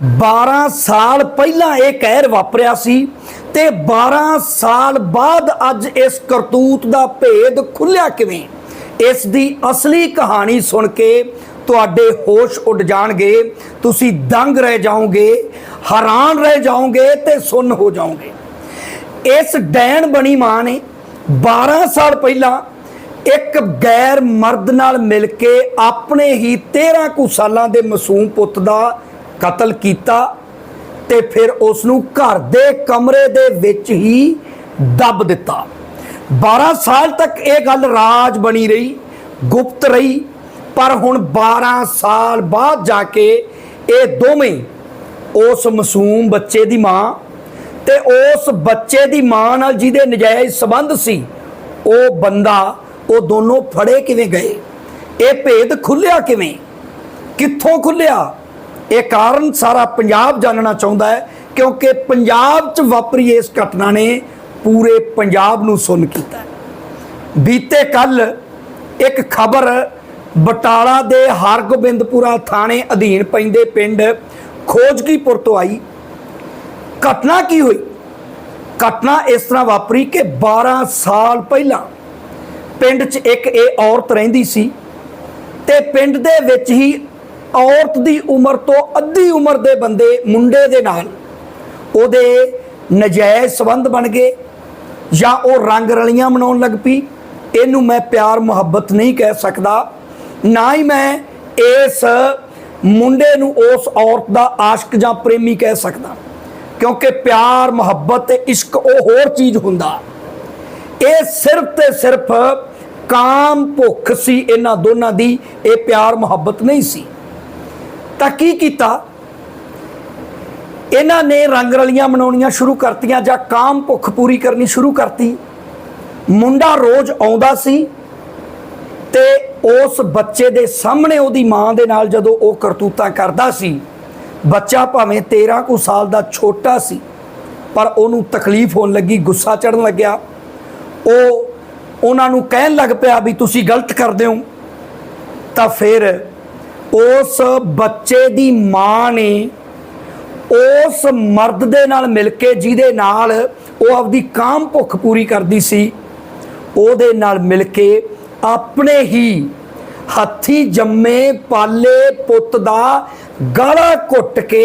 12 ਸਾਲ ਪਹਿਲਾਂ ਇਹ ਕਹਿਰ ਵਾਪਰਿਆ ਸੀ ਤੇ 12 ਸਾਲ ਬਾਅਦ ਅੱਜ ਇਸ ਕਰਤੂਤ ਦਾ ਭੇਦ ਖੁੱਲਿਆ ਕਿਵੇਂ? ਇਸ ਦੀ ਅਸਲੀ ਕਹਾਣੀ ਸੁਣ ਕੇ ਤੁਹਾਡੇ ਹੋਸ਼ ਉੱਡ ਜਾਣਗੇ, ਤੁਸੀਂ ਦੰਗ ਰਹਿ ਜਾਓਗੇ, ਹੈਰਾਨ ਰਹਿ ਜਾਓਗੇ ਤੇ ਸੁੰਨ ਹੋ ਜਾਓਗੇ। ਇਸ ਡੈਣ ਬਣੀ ਮਾਂ ਨੇ 12 ਸਾਲ ਪਹਿਲਾਂ ਇੱਕ ਗੈਰ ਮਰਦ ਨਾਲ ਮਿਲ ਕੇ ਆਪਣੇ ਹੀ 13 ਕੁ ਸਾਲਾਂ ਦੇ ਮਾਸੂਮ ਪੁੱਤ ਦਾ ਕਤਲ ਕੀਤਾ ਤੇ ਫਿਰ ਉਸ ਨੂੰ ਘਰ ਦੇ ਕਮਰੇ ਦੇ ਵਿੱਚ ਹੀ ਦੱਬ ਦਿੱਤਾ। 12 ਸਾਲ ਤੱਕ ਇਹ ਗੱਲ ਰਾਜ ਬਣੀ ਰਹੀ, ਗੁਪਤ ਰਹੀ, ਪਰ ਹੁਣ 12 ਸਾਲ ਬਾਅਦ ਜਾ ਕੇ ਇਹ ਦੋਵੇਂ ਉਸ ਮਾਸੂਮ ਬੱਚੇ ਦੀ ਮਾਂ ਤੇ ਉਸ ਬੱਚੇ ਦੀ ਮਾਂ ਨਾਲ ਜਿਹਦੇ ਨਜਾਇਜ਼ ਸਬੰਧ ਸੀ, ਉਹ ਬੰਦਾ, ਉਹ ਦੋਨੋਂ ਫੜੇ ਕਿਵੇਂ ਗਏ? ਇਹ ਭੇਦ ਖੁੱਲਿਆ ਕਿਵੇਂ? ਕਿੱਥੋਂ ਖੁੱਲਿਆ ਇਹ ਕਾਰਨ ਸਾਰਾ ਪੰਜਾਬ ਜਾਣਨਾ ਚਾਹੁੰਦਾ ਹੈ, ਕਿਉਂਕਿ ਪੰਜਾਬ 'ਚ ਵਾਪਰੀ ਇਸ ਘਟਨਾ ਨੇ ਪੂਰੇ ਪੰਜਾਬ ਨੂੰ ਸੁਣ ਕੀਤਾ। ਬੀਤੇ ਕੱਲ ਇੱਕ ਖਬਰ ਬਟਾਲਾ ਦੇ ਹਰਗੋਬਿੰਦਪੁਰਾ ਥਾਣੇ ਅਧੀਨ ਪੈਂਦੇ ਪਿੰਡ ਖੋਜਕੀਪੁਰ ਤੋਂ ਆਈ। ਘਟਨਾ ਕੀ ਹੋਈ? ਘਟਨਾ ਇਸ ਤਰ੍ਹਾਂ ਵਾਪਰੀ ਕਿ 12 ਸਾਲ ਪਹਿਲਾਂ ਪਿੰਡ 'ਚ ਇੱਕ ਇਹ ਔਰਤ ਰਹਿੰਦੀ ਸੀ ਤੇ ਪਿੰਡ ਦੇ ਵਿੱਚ ਹੀ ਔਰਤ ਦੀ ਉਮਰ ਤੋਂ ਅੱਧੀ ਉਮਰ ਦੇ ਬੰਦੇ ਮੁੰਡੇ ਦੇ ਨਾਲ ਉਹਦੇ ਨਜਾਇਜ਼ ਸਬੰਧ ਬਣ ਗਏ ਜਾਂ ਉਹ ਰੰਗ ਰਲੀਆਂ ਮਨਾਉਣ ਲੱਗ ਪਈ। ਇਹਨੂੰ ਮੈਂ ਪਿਆਰ, ਮੁਹੱਬਤ ਨਹੀਂ ਕਹਿ ਸਕਦਾ। ਨਾ ਹੀ ਮੈਂ ਇਸ ਮੁੰਡੇ ਨੂੰ ਉਸ ਔਰਤ ਦਾ ਆਸ਼ਕ ਜਾਂ ਪ੍ਰੇਮੀ ਕਹਿ ਸਕਦਾ। ਕਿਉਂਕਿ ਪਿਆਰ, ਮੁਹੱਬਤ ਤੇ ਇਸ਼ਕ ਉਹ ਹੋਰ ਚੀਜ਼ ਹੁੰਦਾ। ਇਹ ਸਿਰਫ ਤੇ ਸਿਰਫ ਕਾਮ ਭੁੱਖ ਸੀ ਇਹਨਾਂ ਦੋਨਾਂ ਦੀ। ਇਹ ਪਿਆਰ, ਮੁਹੱਬਤ ਨਹੀਂ ਸੀ। ਤਾਂ ਕੀ ਕੀਤਾ? ਇਹਨਾਂ ਨੇ ਰੰਗ ਰਲੀਆਂ ਮਨਾਉਣੀਆਂ ਸ਼ੁਰੂ ਕਰਤੀਆਂ ਜਾਂ ਕਾਮ ਭੁੱਖ ਪੂਰੀ ਕਰਨੀ ਸ਼ੁਰੂ ਕਰਤੀ। ਮੁੰਡਾ ਰੋਜ਼ ਆਉਂਦਾ ਸੀ ਤੇ ਉਸ ਬੱਚੇ ਦੇ ਸਾਹਮਣੇ ਉਹਦੀ ਮਾਂ ਦੇ ਨਾਲ ਜਦੋਂ ਉਹ ਕਰਤੂਤਾਂ ਕਰਦਾ ਸੀ, ਬੱਚਾ ਭਾਵੇਂ 13 ਕੁ ਸਾਲ ਦਾ ਛੋਟਾ ਸੀ, ਪਰ ਉਹਨੂੰ ਤਕਲੀਫ ਹੋਣ ਲੱਗੀ, ਗੁੱਸਾ ਚੜਨ ਲੱਗਿਆ। ਉਹ ਉਹਨਾਂ ਨੂੰ ਕਹਿਣ ਲੱਗ ਪਿਆ ਵੀ ਤੁਸੀਂ ਗਲਤ ਕਰਦੇ ਹੋ। ਤਾਂ ਫਿਰ ਉਸ ਬੱਚੇ ਦੀ ਮਾਂ ਨੇ ਉਸ ਮਰਦ ਦੇ ਨਾਲ ਮਿਲ ਕੇ ਜਿਹਦੇ ਨਾਲ ਉਹ ਆਪਦੀ ਕਾਮ ਭੁੱਖ ਪੂਰੀ ਕਰਦੀ ਸੀ, ਉਹਦੇ ਨਾਲ ਮਿਲ ਕੇ ਆਪਣੇ ਹੀ ਹੱਥੀ ਜੰਮੇ ਪਾਲੇ ਪੁੱਤ ਦਾ ਗਲਾ ਘੁੱਟ ਕੇ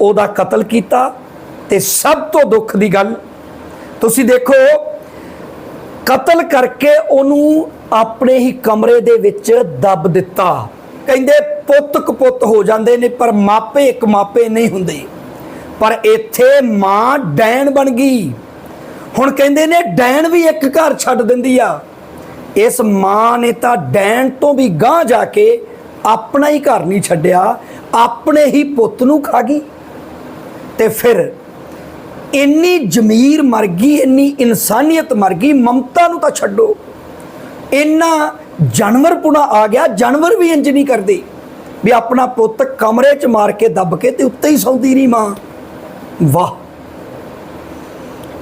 ਉਹਦਾ ਕਤਲ ਕੀਤਾ ਤੇ ਸਭ ਤੋਂ ਦੁੱਖ ਦੀ ਗੱਲ, ਤੁਸੀਂ ਦੇਖੋ, ਕਤਲ ਕਰਕੇ ਉਹਨੂੰ ਆਪਣੇ ਹੀ ਕਮਰੇ ਦੇ ਵਿੱਚ ਦੱਬ ਦਿੱਤਾ। ਕਹਿੰਦੇ ਪੁੱਤ ਕਪੁੱਤ ਹੋ ਜਾਂਦੇ ਨੇ, ਪਰ ਮਾਪੇ ਇੱਕ ਮਾਪੇ ਨਹੀਂ ਹੁੰਦੇ। ਪਰ ਇੱਥੇ ਮਾਂ ਡੈਣ ਬਣ ਗਈ। ਹੁਣ ਕਹਿੰਦੇ ਨੇ ਡੈਣ ਵੀ ਇੱਕ ਘਰ ਛੱਡ ਦਿੰਦੀ ਆ। ਇਸ ਮਾਂ ਨੇ ਤਾਂ ਡੈਣ ਤੋਂ ਵੀ ਗਾਂਹ ਜਾ ਕੇ ਆਪਣਾ ਹੀ ਘਰ ਨਹੀਂ ਛੱਡਿਆ, ਆਪਣੇ ਹੀ ਪੁੱਤ ਨੂੰ ਖਾ ਗਈ। ਤੇ ਫਿਰ ਇੰਨੀ ਜ਼ਮੀਰ ਮਰ ਗਈ, ਇੰਨੀ ਇਨਸਾਨੀਅਤ ਮਰ ਗਈ, ਮਮਤਾ ਨੂੰ ਤਾਂ ਛੱਡੋ। ਇੰਨਾ ਜਾਨਵਰਪੁਣਾ ਆ ਗਿਆ, ਜਾਨਵਰ ਵੀ ਇੰਜ ਨਹੀਂ ਕਰਦੇ ਵੀ ਆਪਣਾ ਪੁੱਤ ਕਮਰੇ 'ਚ ਮਾਰ ਕੇ ਦੱਬ ਕੇ ਤੇ ਉੱਤੇ ਹੀ ਸੌਂਦੀ ਨਹੀਂ ਮਾਂ। ਵਾਹ।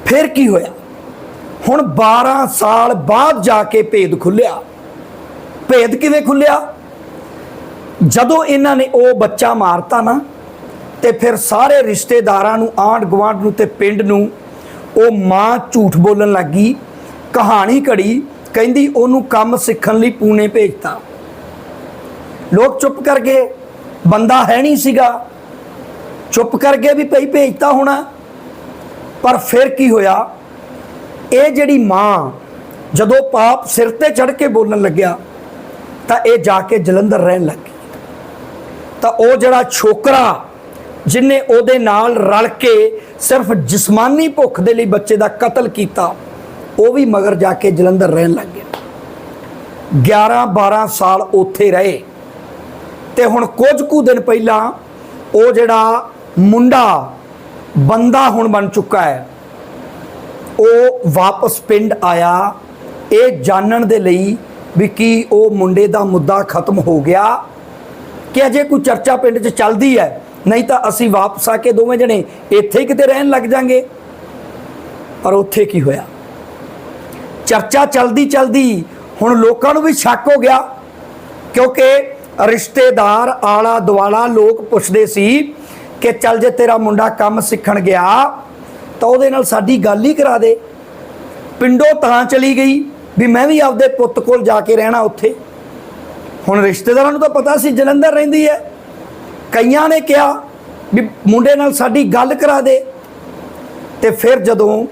ਫਿਰ ਕੀ ਹੋਇਆ? ਹੁਣ 12 ਸਾਲ ਬਾਅਦ ਜਾ ਕੇ ਭੇਦ ਖੁੱਲਿਆ। ਭੇਦ ਕਿਵੇਂ ਖੁੱਲਿਆ? ਜਦੋਂ ਇਹਨਾਂ ਨੇ ਉਹ ਬੱਚਾ ਮਾਰਤਾ ਨਾ, ਤੇ ਫਿਰ ਸਾਰੇ ਰਿਸ਼ਤੇਦਾਰਾਂ ਨੂੰ ਆਂਢ ਗੁਆਂਢ ਨੂੰ ਤੇ ਪਿੰਡ ਨੂੰ ਉਹ ਮਾਂ ਝੂਠ ਬੋਲਣ ਲੱਗੀ, ਕਹਾਣੀ ਘੜੀ ਕਹਿੰਦੀ ਉਹਨੂੰ ਕੰਮ ਸਿੱਖਣ ਲਈ ਪੂਨੇ ਭੇਜਤਾ। ਲੋਕ ਚੁੱਪ ਕਰ ਗਏ। ਬੰਦਾ ਹੈ ਨਹੀਂ ਸੀਗਾ। ਚੁੱਪ ਕਰ ਗਏ ਵੀ ਭਈ ਭੇਜਤਾ ਹੋਣਾ। ਪਰ ਫਿਰ ਕੀ ਹੋਇਆ? ਇਹ ਜਿਹੜੀ ਮਾਂ ਜਦੋਂ ਪਾਪ ਸਿਰ ਤੇ ਚੜ ਕੇ ਬੋਲਣ ਲੱਗਿਆ, ਤਾਂ ਇਹ ਜਾ ਕੇ ਜਲੰਧਰ ਰਹਿਣ ਲੱਗ ਗਈ। ਤਾਂ ਉਹ ਜਿਹੜਾ ਛੋਕਰਾ ਜਿਨੇ ਉਹਦੇ ਨਾਲ ਰਲ ਕੇ ਸਿਰਫ ਜਿਸਮਾਨੀ ਭੁੱਖ ਦੇ ਲਈ ਬੱਚੇ ਦਾ ਕਤਲ ਕੀਤਾ ਉਹ ਵੀ ਮਗਰ ਜਾ ਕੇ ਜਲੰਧਰ ਰਹਿਣ ਲੱਗ ਗਏ 11 12 ਸਾਲ ਉੱਥੇ ਰਹੇ। ਤੇ ਹੁਣ ਕੁਝ ਕੁ ਦਿਨ ਪਹਿਲਾਂ ਉਹ ਜਿਹੜਾ ਮੁੰਡਾ ਬੰਦਾ ਹੁਣ ਬਣ ਚੁੱਕਾ ਹੈ, ਉਹ ਵਾਪਸ ਪਿੰਡ ਆਇਆ। ਇਹ ਜਾਣਨ ਦੇ ਲਈ ਵੀ ਕੀ ਉਹ ਮੁੰਡੇ ਦਾ ਮੁੱਦਾ ਖਤਮ ਹੋ ਗਿਆ ਕਿ ਅਜੇ ਕੋਈ ਚਰਚਾ ਪਿੰਡ 'ਚ ਚੱਲਦੀ ਹੈ? ਨਹੀਂ ਤਾਂ ਅਸੀਂ ਵਾਪਸ ਆ ਕੇ ਦੋਵੇਂ ਜਣੇ ਇੱਥੇ ਹੀ ਕਿਤੇ ਰਹਿਣ ਲੱਗ ਜਾਾਂਗੇ। ਪਰ ਉੱਥੇ ਕੀ ਹੋਇਆ? ਚਰਚਾ ਚਲਦੀ ਚਲਦੀ ਹੁਣ ਲੋਕਾਂ ਨੂੰ ਵੀ ਸ਼ੱਕ ਹੋ ਗਿਆ, ਕਿਉਂਕਿ ਰਿਸ਼ਤੇਦਾਰ ਆਲਾ ਦੁਆਲਾ ਲੋਕ ਪੁੱਛਦੇ ਸੀ ਕਿ ਚੱਲ ਜੇ ਤੇਰਾ ਮੁੰਡਾ ਕੰਮ ਸਿੱਖਣ ਗਿਆ ਤਾਂ ਉਹਦੇ ਨਾਲ ਸਾਡੀ ਗੱਲ ਹੀ ਕਰਾ ਦੇ। ਪਿੰਡੋਂ ਤਾਂ ਚਲੀ ਗਈ ਵੀ ਮੈਂ ਵੀ ਆਪਦੇ ਪੁੱਤ ਕੋਲ ਜਾ ਕੇ ਰਹਿਣਾ ਉੱਥੇ। ਹੁਣ ਰਿਸ਼ਤੇਦਾਰਾਂ ਨੂੰ ਤਾਂ ਪਤਾ ਸੀ ਜਲੰਧਰ ਰਹਿੰਦੀ ਹੈ। ਕਈਆਂ ਨੇ ਕਿਹਾ ਵੀ ਮੁੰਡੇ ਨਾਲ ਸਾਡੀ ਗੱਲ ਕਰਾ ਦੇ। ਤੇ ਫਿਰ ਜਦੋਂ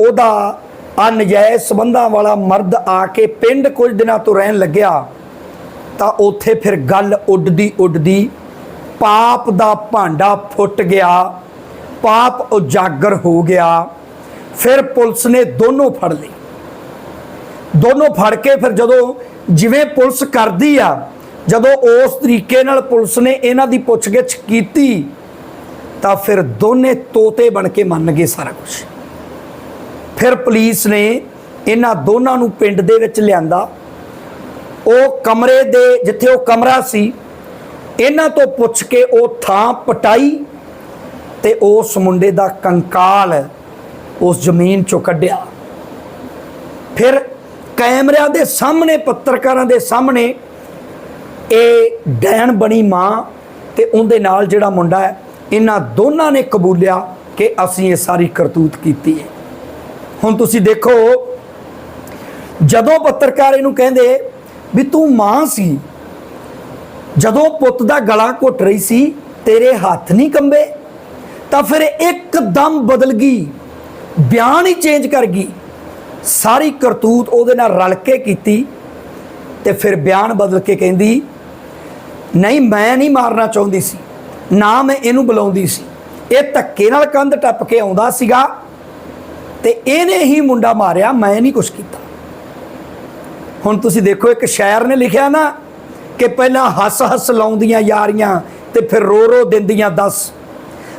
ਉਹਦਾ ਆ ਨਜਾਇਜ਼ ਸਬੰਧਾਂ ਵਾਲਾ ਮਰਦ ਆ ਕੇ ਪਿੰਡ ਕੁਝ ਦਿਨਾਂ ਤੋਂ ਰਹਿਣ ਲੱਗਿਆ, ਤਾਂ ਉੱਥੇ ਫਿਰ ਗੱਲ ਉੱਡਦੀ ਉੱਡਦੀ ਪਾਪ ਦਾ ਭਾਂਡਾ ਫੁੱਟ ਗਿਆ, ਪਾਪ ਉਜਾਗਰ ਹੋ ਗਿਆ, ਫਿਰ ਪੁਲਿਸ ਨੇ ਦੋਨੋਂ ਫੜ ਲਈ ਦੋਨੋਂ ਫੜ ਕੇ ਫਿਰ ਜਦੋਂ ਜਿਵੇਂ ਪੁਲਿਸ ਕਰਦੀ ਆ, ਜਦੋਂ ਉਸ ਤਰੀਕੇ ਨਾਲ ਪੁਲਿਸ ਨੇ ਇਹਨਾਂ ਦੀ ਪੁੱਛਗਿੱਛ ਕੀਤੀ, ਤਾਂ ਫਿਰ ਦੋਨੇ ਤੋਤੇ ਬਣ ਕੇ ਮੰਨ ਗਏ ਸਾਰਾ ਕੁਝ ਫਿਰ ਪੁਲਿਸ ਨੇ ਇਹਨਾਂ ਦੋਨਾਂ ਨੂੰ ਪਿੰਡ ਦੇ ਵਿੱਚ ਲਿਆਂਦਾ। ਉਹ ਕਮਰੇ ਦੇ ਜਿੱਥੇ ਉਹ ਕਮਰਾ ਸੀ, ਇਹਨਾਂ ਤੋਂ ਪੁੱਛ ਕੇ ਉਹ ਥਾਂ ਪਟਾਈ ਤੇ ਉਸ ਮੁੰਡੇ ਦਾ ਕੰਕਾਲ ਉਸ ਜ਼ਮੀਨ ਚੋਂ ਕੱਢਿਆ। ਫਿਰ ਕੈਮਰਿਆਂ ਦੇ ਸਾਹਮਣੇ, ਪੱਤਰਕਾਰਾਂ ਦੇ ਸਾਹਮਣੇ ਇਹ ਡੈਣ ਬਣੀ ਮਾਂ ਤੇ ਉਹਦੇ ਨਾਲ ਜਿਹੜਾ ਮੁੰਡਾ ਹੈ, ਇਹਨਾਂ ਦੋਨਾਂ ਨੇ ਕਬੂਲਿਆ ਕਿ ਅਸੀਂ ਇਹ ਸਾਰੀ ਕਰਤੂਤ ਕੀਤੀ ਹੈ। ਹੁਣ ਤੁਸੀਂ ਦੇਖੋ, ਜਦੋਂ ਪੱਤਰਕਾਰ ਇਹਨੂੰ ਕਹਿੰਦੇ ਵੀ ਤੂੰ ਮਾਂ ਸੀ, ਜਦੋਂ ਪੁੱਤ ਦਾ ਗਲਾ ਘੁੱਟ ਰਹੀ ਸੀ, ਤੇਰੇ ਹੱਥ ਨਹੀਂ ਕੰਬੇ, ਤਾਂ ਫਿਰ ਇੱਕਦਮ ਬਦਲ ਗਈ, ਬਿਆਨ ਹੀ ਚੇਂਜ ਕਰ ਗਈ। ਸਾਰੀ ਕਰਤੂਤ ਉਹਦੇ ਨਾਲ ਰਲ ਕੇ ਕੀਤੀ ਤੇ ਫਿਰ ਬਿਆਨ ਬਦਲ ਕੇ ਕਹਿੰਦੀ, ਨਹੀਂ, ਮੈਂ ਨਹੀਂ ਮਾਰਨਾ ਚਾਹੁੰਦੀ ਸੀ, ਨਾ ਮੈਂ ਇਹਨੂੰ ਬੁਲਾਉਂਦੀ ਸੀ। ਇਹ ਧੱਕੇ ਨਾਲ ਕੰਧ ਟੱਪ ਕੇ ਆਉਂਦਾ ਸੀਗਾ। ਤੇ ਇਹਨੇ ਹੀ ਮੁੰਡਾ ਮਾਰਿਆ, ਮੈਂ ਨਹੀਂ ਕੁਛ ਕੀਤਾ। ਹੁਣ ਤੁਸੀਂ ਦੇਖੋ, ਇੱਕ ਸ਼ਾਇਰ ਨੇ ਲਿਖਿਆ ਨਾ ਕਿ ਪਹਿਲਾਂ ਹੱਸ ਹੱਸ ਲਾਉਂਦੀਆਂ ਯਾਰੀਆਂ ਤੇ ਫਿਰ ਰੋ ਰੋ ਦਿੰਦੀਆਂ ਦੱਸ।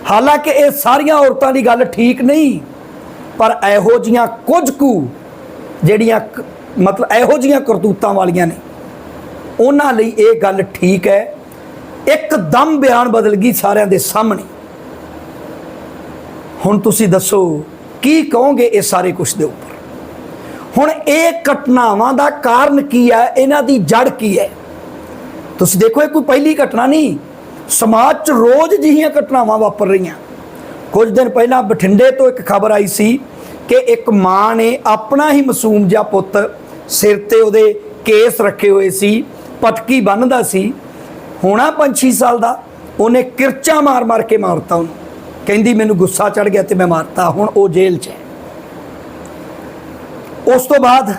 ਹਾਲਾਂਕਿ ਇਹ ਸਾਰੀਆਂ ਔਰਤਾਂ ਦੀ ਗੱਲ ਠੀਕ ਨਹੀਂ, ਪਰ ਇਹੋ ਜੀਆਂ ਕੁਝ ਕੁ ਜਿਹੜੀਆਂ ਮਤਲਬ ਇਹੋ ਜੀਆਂ ਕਰਤੂਤਾਂ ਵਾਲੀਆਂ ਨੇ। ਉਹਨਾਂ ਲਈ ਇਹ ਗੱਲ ਠੀਕ ਹੈ, ਇੱਕਦਮ ਬਿਆਨ ਬਦਲ ਗਈ ਸਾਰਿਆਂ ਦੇ ਸਾਹਮਣੇ। ਹੁਣ ਤੁਸੀਂ ਦੱਸੋ ਕੀ ਕਹੋਗੇ ਇਹ ਸਾਰੇ ਕੁਝ ਦੇ ਉੱਪਰ? ਹੁਣ ਇਹ ਘਟਨਾਵਾਂ ਦਾ ਕਾਰਨ ਕੀ ਹੈ? ਇਹਨਾਂ ਦੀ ਜੜ ਕੀ ਹੈ? ਤੁਸੀਂ ਦੇਖੋ, ਇਹ ਕੋਈ ਪਹਿਲੀ ਘਟਨਾ ਨਹੀਂ। ਸਮਾਜ 'ਚ ਰੋਜ਼ ਜਿਹੀਆਂ ਘਟਨਾਵਾਂ ਵਾਪਰ ਰਹੀਆਂ। ਕੁਝ ਦਿਨ ਪਹਿਲਾਂ ਬਠਿੰਡੇ ਤੋਂ ਇੱਕ ਖਬਰ ਆਈ ਸੀ ਕਿ ਇੱਕ ਮਾਂ ਨੇ ਆਪਣਾ ਹੀ ਮਾਸੂਮ ਜਿਹਾ ਪੁੱਤ ਸਿਰ ਤੇ ਉਹਦੇ ਕੇਸ ਰੱਖੇ ਹੋਏ ਸੀ, ਪਟਕੀ ਬੰਨਦਾ ਸੀ। ਹੋਣਾ 5-6 ਸਾਲ ਦਾ, ਉਹਨੇ ਕਿਰਚਾ ਮਾਰ-ਮਾਰ ਕੇ ਮਾਰਤਾ ਉਹਨੂੰ। ਕਹਿੰਦੀ ਮੈਨੂੰ ਗੁੱਸਾ ਚੜ ਗਿਆ ਤੇ ਮੈਂ ਮਾਰਤਾ, ਹੁਣ ਉਹ ਜੇਲ੍ਹ 'ਚ ਹੈ। ਉਸ ਤੋਂ ਬਾਅਦ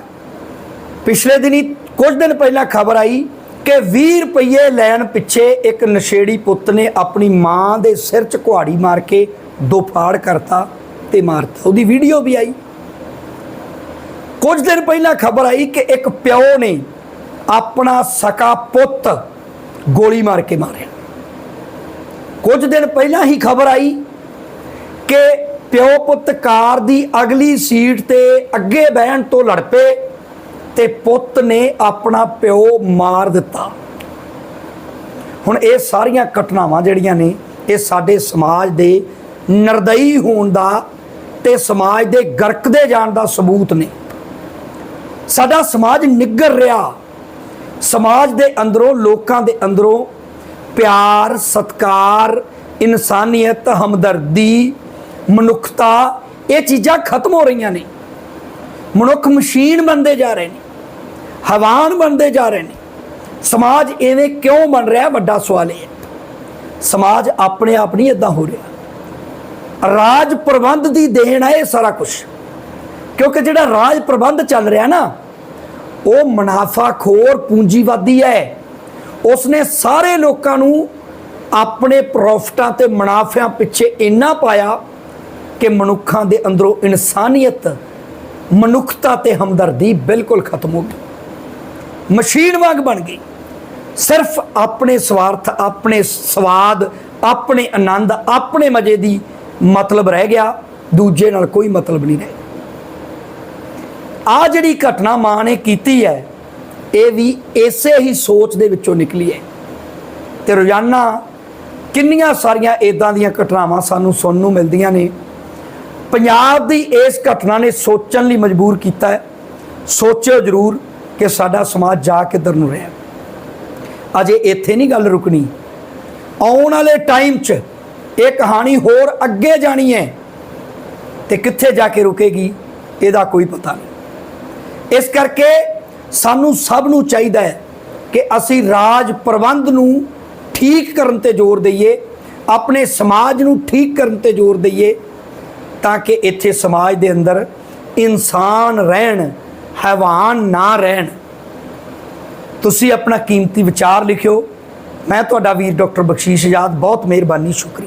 ਪਿਛਲੇ ਦਿਨੀ ਕੁਝ ਦਿਨ ਪਹਿਲਾਂ ਖਬਰ ਆਈ ਕਿ 20 ਰੁਪਏ ਲੈਣ ਪਿੱਛੇ ਇੱਕ ਨਸ਼ੇੜੀ ਪੁੱਤ ਨੇ ਆਪਣੀ ਮਾਂ ਦੇ ਸਿਰ 'ਚ ਕੁਹਾੜੀ ਮਾਰ ਕੇ ਦੋ ਫਾੜ ਕਰਤਾ ਤੇ ਮਾਰਤਾ। ਉਹਦੀ ਵੀਡੀਓ ਵੀ ਆਈ। ਕੁਝ ਦਿਨ ਪਹਿਲਾਂ ਖਬਰ ਆਈ ਕਿ ਇੱਕ ਪਿਓ ਨੇ ਆਪਣਾ ਸਕਾ ਪੁੱਤ ਗੋਲੀ ਮਾਰ ਕੇ ਮਾਰਿਆ। ਕੁਝ ਦਿਨ ਪਹਿਲਾਂ ਹੀ ਖਬਰ ਆਈ ਕਿ ਪਿਓ ਪੁੱਤ ਕਾਰ ਦੀ ਅਗਲੀ ਸੀਟ ਤੇ ਅੱਗੇ ਬਹਿਣ ਤੋਂ ਲੜ ਪਏ ਤੇ ਪੁੱਤ ਨੇ ਆਪਣਾ ਪਿਓ ਮਾਰ ਦਿੱਤਾ। ਹੁਣ ਇਹ ਸਾਰੀਆਂ ਘਟਨਾਵਾਂ ਜਿਹੜੀਆਂ ਨੇ, ਇਹ ਸਾਡੇ ਸਮਾਜ ਦੇ ਨਰਦਈ ਹੋਣ ਦਾ ਤੇ ਸਮਾਜ ਦੇ ਗਰਕਦੇ ਜਾਣ ਦਾ ਸਬੂਤ ਨੇ। ਸਾਡਾ ਸਮਾਜ ਨਿੱਗਰ ਰਿਹਾ। ਸਮਾਜ ਦੇ ਅੰਦਰੋਂ, ਲੋਕਾਂ ਦੇ ਅੰਦਰੋਂ ਪਿਆਰ, ਸਤਕਾਰ, ਇਨਸਾਨੀਅਤ, ਹਮਦਰਦੀ ਮਨੁੱਖਤਾ ਇਹ ਚੀਜ਼ਾਂ ਖਤਮ ਹੋ ਰਹੀਆਂ ਨੇ। ਮਨੁੱਖ ਮਸ਼ੀਨ ਬਣਦੇ ਜਾ ਰਹੇ ਨੇ, ਹਵਾਨ ਬਣਦੇ ਜਾ ਰਹੇ ਨੇ। ਸਮਾਜ ਐਵੇਂ ਕਿਉਂ ਬਣ ਰਿਹਾ ਵੱਡਾ ਸਵਾਲ ਇਹ ਹੈ। ਸਮਾਜ ਆਪਣੇ ਆਪ ਨਹੀਂ ਇਦਾਂ ਹੋ ਰਿਹਾ। ਰਾਜ ਪ੍ਰਬੰਧ ਦੀ ਦੇਣ ਹੈ ਇਹ ਸਾਰਾ ਕੁਝ ਕਿਉਂਕਿ ਜਿਹੜਾ ਰਾਜ ਪ੍ਰਬੰਧ ਚੱਲ ਰਿਹਾ ਨਾ, ਉਹ ਮੁਨਾਫਾਖੋਰ, ਪੂੰਜੀਵਾਦੀ ਹੈ। ਉਸਨੇ ਸਾਰੇ ਲੋਕਾਂ ਨੂੰ ਆਪਣੇ ਪ੍ਰੋਫਿਟਾਂ ਤੇ ਮੁਨਾਫਿਆਂ ਪਿੱਛੇ ਇੰਨਾ ਪਾਇਆ ਕਿ ਮਨੁੱਖਾਂ ਦੇ ਅੰਦਰੋਂ ਇਨਸਾਨੀਅਤ ਮਨੁੱਖਤਾ ਤੇ ਹਮਦਰਦੀ ਬਿਲਕੁਲ ਖਤਮ ਹੋ ਗਈ। ਮਸ਼ੀਨ ਵਾਂਗ ਬਣ ਗਈ। ਸਿਰਫ ਆਪਣੇ ਸਵਾਰਥ, ਆਪਣੇ ਸਵਾਦ, ਆਪਣੇ ਆਨੰਦ, ਆਪਣੇ ਮਜ਼ੇ ਦੀ ਮਤਲਬ ਰਹਿ ਗਿਆ। ਦੂਜੇ ਨਾਲ ਕੋਈ ਮਤਲਬ ਨਹੀਂ ਰਹਿ। ਆ ਜਿਹੜੀ ਘਟਨਾ ਮਾਂ ਨੇ ਕੀਤੀ ਹੈ, ਇਹ ਵੀ ਇਸੇ ਹੀ ਸੋਚ ਦੇ ਵਿੱਚੋਂ ਨਿਕਲੀ ਹੈ। ਤੇ ਰੋਜ਼ਾਨਾ ਕਿੰਨੀਆਂ ਸਾਰੀਆਂ ਇਦਾਂ ਦੀਆਂ ਘਟਨਾਵਾਂ ਸਾਨੂੰ ਸੁਣਨ ਨੂੰ ਮਿਲਦੀਆਂ ਨੇ ਪੰਜਾਬ ਦੀ ਇਸ ਘਟਨਾ ਨੇ ਸੋਚਣ ਲਈ ਮਜਬੂਰ ਕੀਤਾ ਹੈ। ਸੋਚਿਓ ਜ਼ਰੂਰ ਕਿ ਸਾਡਾ ਸਮਾਜ ਜਾ ਕਿੱਧਰ ਨੂੰ ਰਿਹਾ। ਅਜੇ ਇੱਥੇ ਨਹੀਂ ਗੱਲ ਰੁਕਣੀ। ਆਉਣ ਵਾਲੇ ਟਾਈਮ 'ਚ ਇਹ ਕਹਾਣੀ ਹੋਰ ਅੱਗੇ ਜਾਣੀ ਹੈ ਤੇ ਕਿੱਥੇ ਜਾ ਕੇ ਰੁਕੇਗੀ, ਇਹਦਾ ਕੋਈ ਪਤਾ ਨਹੀਂ। ਇਸ ਕਰਕੇ ਸਾਨੂੰ ਸਭ ਨੂੰ ਚਾਹੀਦਾ ਹੈ ਕਿ ਅਸੀਂ ਰਾਜ ਪ੍ਰਬੰਧ ਨੂੰ ਠੀਕ ਕਰਨ ਤੇ ਜ਼ੋਰ ਦਈਏ, ਆਪਣੇ ਸਮਾਜ ਨੂੰ ਠੀਕ ਕਰਨ ਤੇ ਜ਼ੋਰ ਦਈਏ ਤਾਂ ਕਿ ਇੱਥੇ ਸਮਾਜ ਦੇ ਅੰਦਰ ਇਨਸਾਨ ਰਹਿਣ, ਹੈਵਾਨ ਨਾ ਰਹਿਣ। ਤੁਸੀਂ ਆਪਣਾ ਕੀਮਤੀ ਵਿਚਾਰ ਲਿਖਿਓ। ਮੈਂ ਤੁਹਾਡਾ ਵੀਰ ਡਾਕਟਰ ਬਖਸ਼ੀਸ਼ ਆਜ਼ਾਦ। ਬਹੁਤ ਮਿਹਰਬਾਨੀ, ਸ਼ੁਕਰੀਆ।